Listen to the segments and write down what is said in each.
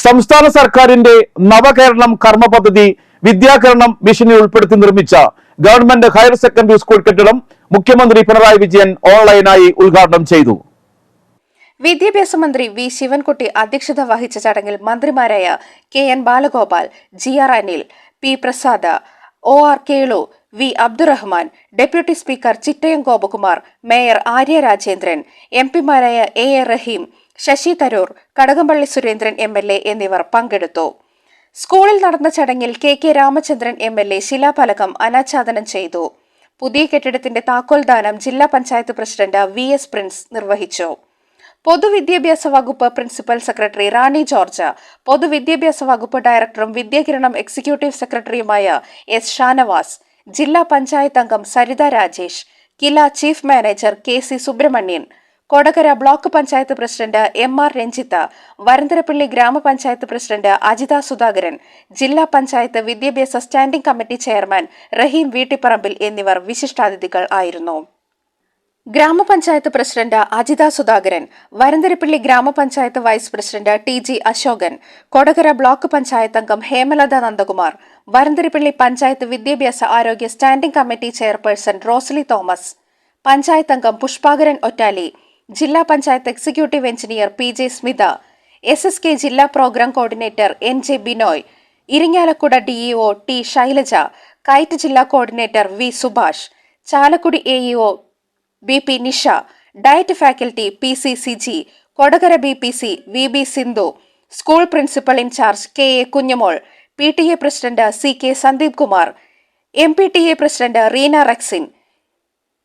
സംസ്ഥാന സർക്കാരിന്റെ നവകേരളം കർമ്മ പദ്ധതി വിദ്യാകരണം മിഷനിൽ ഉൾപ്പെടുത്തി നിർമ്മിച്ച ഗവൺമെന്റ് ഹയർ സെക്കൻഡറി സ്കൂൾ കെട്ടിടം മുഖ്യമന്ത്രി പിണറായി വിജയൻ ഓൺലൈനായി ഉദ്ഘാടനം ചെയ്തു. വിദ്യാഭ്യാസ മന്ത്രി വി ശിവൻകുട്ടി അധ്യക്ഷത വഹിച്ച ചടങ്ങിൽ മന്ത്രിമാരായ K N Balagopal G R Anil P Prasad O R Kelu V Abdurahman deputy speaker Chittayam Gopakumar mayor Arya Rajendran M പിമാരായ A A Rahim Shashi Tharoor Kadakampally Surendran M L A എന്നിവർ പങ്കെടുത്തു. സ്കൂളിൽ നടന്ന ചടങ്ങിൽ K K Ramachandran M L A ശിലാഫലകം അനാച്ഛാദനം ചെയ്തു. പുതിയ കെട്ടിടത്തിന്റെ താക്കോൽദാനം ജില്ലാ panchayat president V S Prince നിർവഹിച്ചു. പൊതുവിദ്യാഭ്യാസ വകുപ്പ് പ്രിൻസിപ്പൽ സെക്രട്ടറി റാണി ജോർജ് പൊതുവിദ്യാഭ്യാസ വകുപ്പ് ഡയറക്ടറും വിദ്യാകിരണം എക്സിക്യൂട്ടീവ് സെക്രട്ടറിയുമായ എസ് ഷാനവാസ് ജില്ലാ പഞ്ചായത്ത് അംഗം Saritha Rajesh KILA chief manager K C Subramanian Kodakara block panchayat president M R Ranjith Varantharappilly gramapanchayat president Ajitha Sudhakaran ജില്ലാ പഞ്ചായത്ത് വിദ്യാഭ്യാസ standing committee chairman Rahim Veettipparambil എന്നിവർ വിശിഷ്ടാതിഥികൾ ആയിരുന്നു. Gramapanchayat president Ajitha Sudhakaran Varantharappilly gramapanchayat vice president T G Ashokan Kodakara block panchayat അംഗം ഹേമലത നന്ദകുമാർ വരന്തരപ്പള്ളി പഞ്ചായത്ത് വിദ്യാഭ്യാസ ആരോഗ്യ standing committee chairperson Rosly Thomas panchayat അംഗം പുഷ്പാകരൻ ഒറ്റാലി ജില്ലാ panchayat executive engineer P J Smitha S S K ജില്ലാ programme coordinator N J Binoy Irinjalakuda DEO T Shailaja KITE ജില്ലാ coordinator V Subhash Chalakudy A AEO B P Nisha DIET faculty P C C G Kodakara B P C V B Sindhu school principal in charge K A Kunjumol P T A president C K Sandeep Kumar M P T A president Reena Rexin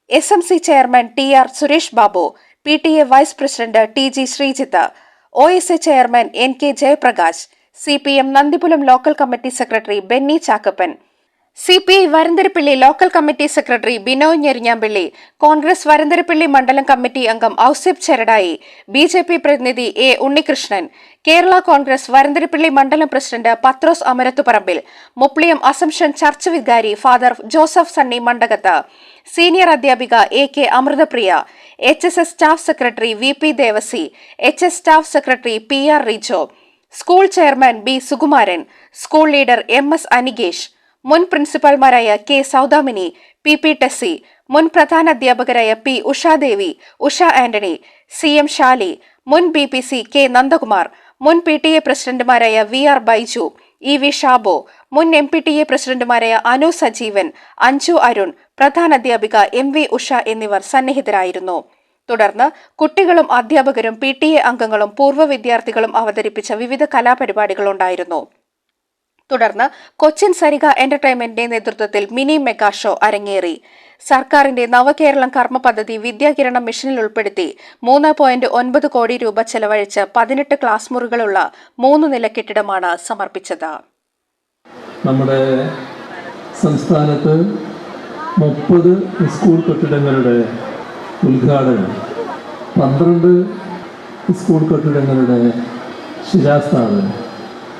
S M C chairman T R Suresh Babu P T A vice president T G Sreejith O S A chairman N K Jayaprakash C P M Nandipulam local committee secretary Benny Chakkappan C P I Varantharappilly local committee secretary Binoy Njerinjampilly Congress Varantharappilly മണ്ഡലം committee അംഗം Ousif Cheradai B J P പ്രതിനിധി A Unnikrishnan Kerala Congress Varantharappilly മണ്ഡലം president Pathrose Amarathuparambil Mupliyam assumption church വികാരി father Joseph Sunny Mandakath senior അധ്യാപിക A K Amrithapriya H S S staff secretary V P Devassy H S staff secretary P R Rijo school chairman B Sukumaran school leader M S Anikesh മുൻ പ്രിൻസിപ്പാൾമാരായ K Saudamini P P Tessy മുൻ പ്രധാന അധ്യാപകരായ P Ushadevi Usha Antony C M Shali മുൻ B P C K Nandakumar മുൻ P T A പ്രസിഡന്റുമാരായ V R Baiju E V Shabo മുൻ M P T A പ്രസിഡന്റുമാരായ അനു സജീവൻ അഞ്ജു അരുൺ പ്രധാന അധ്യാപിക എം വി ഉഷ എന്നിവർ സന്നിഹിതരായിരുന്നു. തുടർന്ന് കുട്ടികളും അധ്യാപകരും പി ടി എ അംഗങ്ങളും പൂർവ വിദ്യാർത്ഥികളും അവതരിപ്പിച്ച വിവിധ കലാപരിപാടികളുണ്ടായിരുന്നു. തുടർന്ന് കൊച്ചിൻ സരിക എന്റർടൈൻമെന്റിന്റെ നേതൃത്വത്തിൽ മിനി മെഗാ ഷോ അരങ്ങേറി. സർക്കാരിന്റെ നവകേരളം കർമ്മ പദ്ധതി വിദ്യാകിരണം മിഷനിൽ ഉൾപ്പെടുത്തി മൂന്ന് പോയിന്റ് ഒൻപത് കോടി രൂപ ചെലവഴിച്ച് പതിനെട്ട് ക്ലാസ് മുറികളുള്ള മൂന്ന് നില കെട്ടിടമാണ് സമർപ്പിച്ചത്. നമ്മുടെ സംസ്ഥാനത്ത് മുപ്പത് സ്കൂൾ കെട്ടിടങ്ങളുടെ ഉദ്ഘാടനം പന്ത്രണ്ട് സ്കൂൾ കെട്ടിടങ്ങളുടെ ശിലാസ്ഥാപനം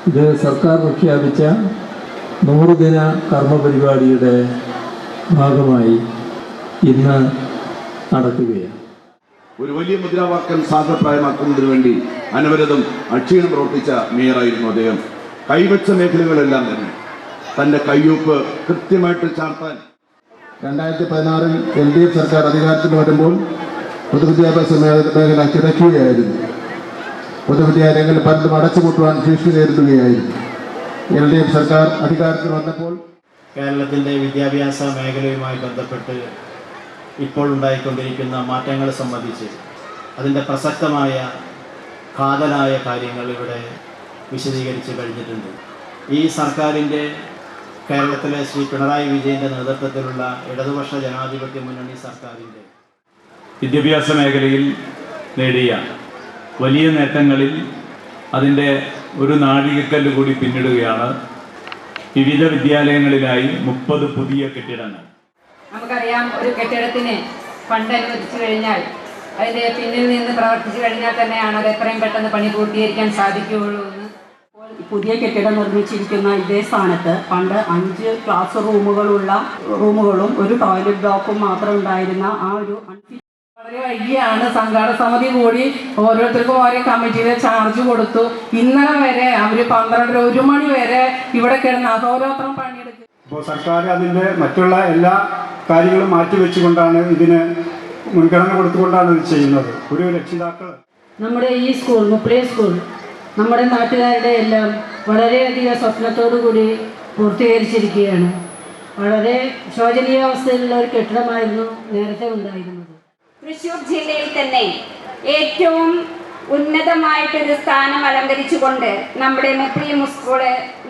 ഇത് സർക്കാർ പ്രഖ്യാപിച്ച നൂറുദിന കർമ്മ പരിപാടിയുടെ ഭാഗമായി ഇന്ന് നടക്കുകയാണ്. ഒരു വലിയ മുദ്രാവാക്യം സാധപ്രായമാക്കുന്നതിന് വേണ്ടി അനവരതം അക്ഷീണം പ്രവർത്തിച്ച മേയറായിരുന്നു അദ്ദേഹം. കൈവച്ച മേഖലകളെല്ലാം തന്നെ. തന്റെ കയ്യൊപ്പ് കൃത്യമായിട്ട് ചാർത്താൻ. രണ്ടായിരത്തി പതിനാറിൽ എൽ ഡി എഫ് സർക്കാർ അധികാരത്തിൽ വരുമ്പോൾ പൊതുവിദ്യാഭ്യാസ മേഖല കിടക്കുകയായിരുന്നു പൊതുവിദ്യാലയങ്ങൾ പലതും അടച്ചുപൂട്ടുവാൻ ഭീഷണി നേരിടുകയായിരുന്നു. എൽ ഡി എഫ് സർക്കാർ അധികാരത്തിൽ വന്നപ്പോൾ കേരളത്തിന്റെ വിദ്യാഭ്യാസ മേഖലയുമായി ബന്ധപ്പെട്ട് ഇപ്പോൾ ഉണ്ടായിക്കൊണ്ടിരിക്കുന്ന മാറ്റങ്ങൾ സംബന്ധിച്ച് അതിന്റെ പ്രസക്തമായ കാതലായ കാര്യങ്ങൾ ഇവിടെ വിശദീകരിച്ച് കഴിഞ്ഞിട്ടുണ്ട്. ഈ സർക്കാരിന്റെ കേരളത്തിലെ ശ്രീ പിണറായി വിജയന്റെ നേതൃത്വത്തിലുള്ള ഇടതുപക്ഷ ജനാധിപത്യ മുന്നണി സർക്കാരിന്റെ വിദ്യാഭ്യാസ മേഖലയിൽ നേടിയ വലിയ നേട്ടങ്ങളിൽ അതിന്റെ ഒരു നാഴികക്കല്ല് കൂടി പിന്നിടുകയാണ്. വിവിധ വിദ്യാലയങ്ങളിലായി മുപ്പത് പുതിയ കെട്ടിടങ്ങൾ. നമുക്കറിയാം ഒരു കെട്ടിടത്തിന് ഫണ്ട് അനുവദിച്ചു കഴിഞ്ഞാൽ അതിന്റെ പിന്നിൽ നിന്ന് പ്രവർത്തിച്ചു കഴിഞ്ഞാൽ തന്നെയാണ് അത് എത്രയും പെട്ടെന്ന് പണി പൂർത്തീകരിക്കാൻ സാധിക്കുകയുള്ളൂ എന്ന്. പുതിയ കെട്ടിടം നിർമ്മിച്ചിരിക്കുന്ന ഇതേ സ്ഥാനത്ത് പണ്ട് അഞ്ച് ക്ലാസ് റൂമുകളുള്ള റൂമുകളും ഒരു ടോയ്ലറ്റ് ബ്ലോക്കും മാത്രം ഉണ്ടായിരുന്ന ആ ഒരു വളരെ വൈകിയാണ് സംഘാടക സമിതി കൂടി ഓരോരുത്തർക്കും ഓരോ കമ്മിറ്റിയിലെ ചാർജ് കൊടുത്തു. ഇന്നലെ വരെ അവർ പന്ത്രണ്ടര ഒരു മണി വരെ ഇവിടെ കിടന്ന് അഹോരാത്രം പണിയെടുക്കും അപ്പോൾ സർക്കാർ അതിന്റെ മറ്റുള്ള എല്ലാ കാര്യങ്ങളും മാറ്റിവെച്ചുകൊണ്ടാണ് ഇതിന് മുൻഗണന കൊടുത്തുകൊണ്ടാണ് ഇത് ചെയ്യുന്നത്. ഒരു രക്ഷിതാക്കൾ നമ്മുടെ ഈ സ്കൂൾ മുപ്ലേ സ്കൂൾ നമ്മുടെ നാട്ടുകാരുടെ എല്ലാം വളരെയധികം സ്വപ്നത്തോടു കൂടി പൂർത്തീകരിച്ചിരിക്കുകയാണ്. വളരെ ശോചനീയാവസ്ഥയിലുള്ള ഒരു കെട്ടിടമായിരുന്നു നേരത്തെ ഉണ്ടായിരുന്നത്. തൃശൂർ ജില്ലയിൽ തന്നെ ഏറ്റവും ഉന്നതമായിട്ടൊരു സ്ഥാനം അലങ്കരിച്ചുകൊണ്ട് നമ്മുടെ മുപ്പയും സ്കൂൾ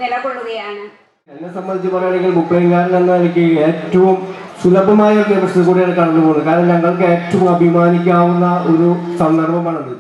നിലകൊള്ളുകയാണ്. എന്നെ സംബന്ധിച്ച് പറയുകയാണെങ്കിൽ മുപ്ലൈൻകാരൻ എന്ന എനിക്ക് ഏറ്റവും സുലഭമായ ഒരു കൂടിയാണ് കടന്നു പോകുന്നത് കാരണം ഞങ്ങൾക്ക് ഏറ്റവും അഭിമാനിക്കാവുന്ന ഒരു സന്ദർഭമാണത്.